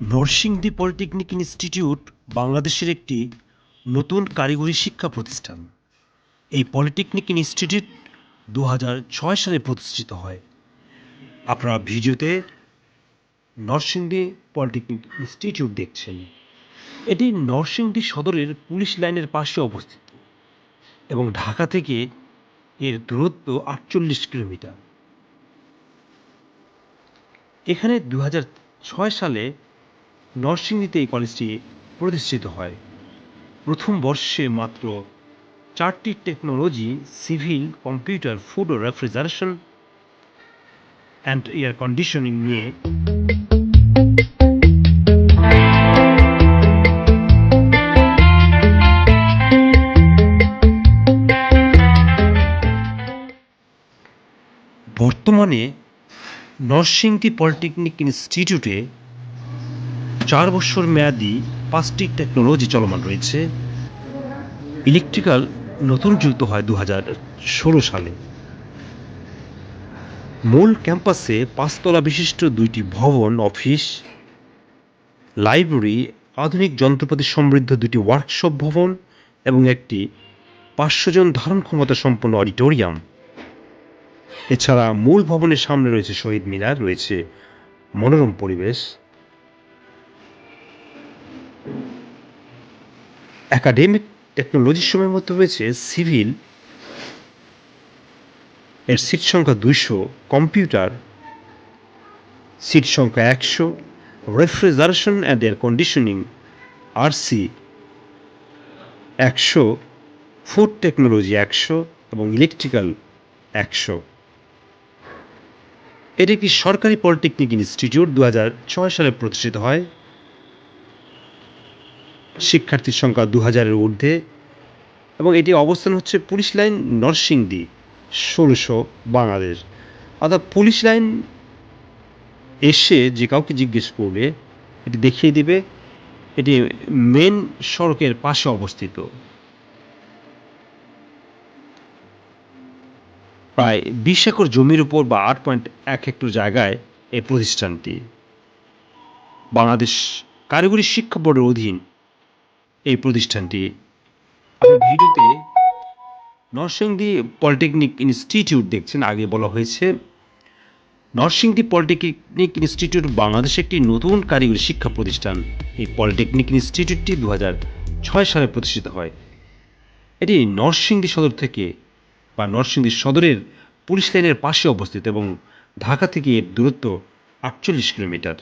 Narsingdi polytechnic institute বাংলাদেশের একটি নতুন কারিগরি শিক্ষা প্রতিষ্ঠান। এই পলিটেকনিক ইনস্টিটিউট দু ছয় সালে প্রতিষ্ঠিত হয়। আপনারা ভিডিওতে নরসিংদী পলিটেকনিক ইনস্টিটিউট দেখছেন। এটি নরসিংদী সদরের পুলিশ লাইনের পাশে অবস্থিত এবং ঢাকা থেকে এর দূরত্ব আটচল্লিশ কিলোমিটার। এখানে দু ছয় সালে নরসিংদীতে এই কলেজটি প্রতিষ্ঠিত হয়। প্রথম বর্ষে মাত্র চারটি টেকনোলজি সিভিল কম্পিউটার ফুড ও রেফ্রিজারেশন অ্যান্ড এয়ার কন্ডিশনিং নিয়ে বর্তমানে নরসিংদী পলিটেকনিক ইনস্টিটিউটে চার বছর মেয়াদি পাঁচটি টেকনোলজি চলমান রয়েছে। ইলেকট্রিক্যাল নতুন যুক্ত হয় দু ষোলো সালে। মূল ক্যাম্পাসে পাঁচতলা বিশিষ্ট দুইটি ভবন অফিস লাইব্রেরি আধুনিক যন্ত্রপাতি সমৃদ্ধ দুটি ওয়ার্কশপ ভবন এবং একটি পাঁচশো জন ধারণ ক্ষমতা সম্পন্ন অডিটোরিয়াম এছাড়া মূল ভবনের সামনে রয়েছে শহীদ মিনার, রয়েছে মনোরম পরিবেশ। একাডেমিক টেকনোলজির সময়ের মধ্যে রয়েছে সিভিল। এর সিট সংখ্যা দুইশো, কম্পিউটার সিট সংখ্যা একশো, refrigeration and air conditioning RC একশো, ফুড টেকনোলজি একশো এবং ইলেকট্রিক্যাল একশো। এটি একটি সরকারি পলিটেকনিক ইনস্টিটিউট দু সালে প্রতিষ্ঠিত হয়। শিক্ষার্থীর সংখ্যা দু হাজারের ঊর্ধ্বে এবং এটি অবস্থান হচ্ছে পুলিশ লাইন নরসিংদী, ষোলোশো বাংলাদেশ। অর্থাৎ পুলিশ লাইন এসে যে কাউকে জিজ্ঞেস করলে এটি দেখিয়ে দিবে, এটি মেন সড়কের পাশে অবস্থিত। প্রায় বিশ একর জমির উপর বা আট পয়েন্ট এক হেক্টর জায়গায় এই প্রতিষ্ঠানটি। বাংলাদেশ কারিগরি শিক্ষা বোর্ডের অধীন এই প্রতিষ্ঠানটি। ভিডিওতে নরসিংদী পলিটেকনিক ইনস্টিটিউট দেখছেন, আগে বলা হয়েছে। নরসিংদী পলিটেকনিক ইনস্টিটিউট বাংলাদেশ একটি নতুন কারিগরি শিক্ষা প্রতিষ্ঠান। এই পলিটেকনিক ইনস্টিটিউটটি দু ছয় সালে প্রতিষ্ঠিত হয়। এটি নরসিংদী সদর থেকে বা নরসিংদী সদরের পুলিশ লাইনের পাশে অবস্থিত এবং ঢাকা থেকে এর দূরত্ব আটচল্লিশ কিলোমিটার।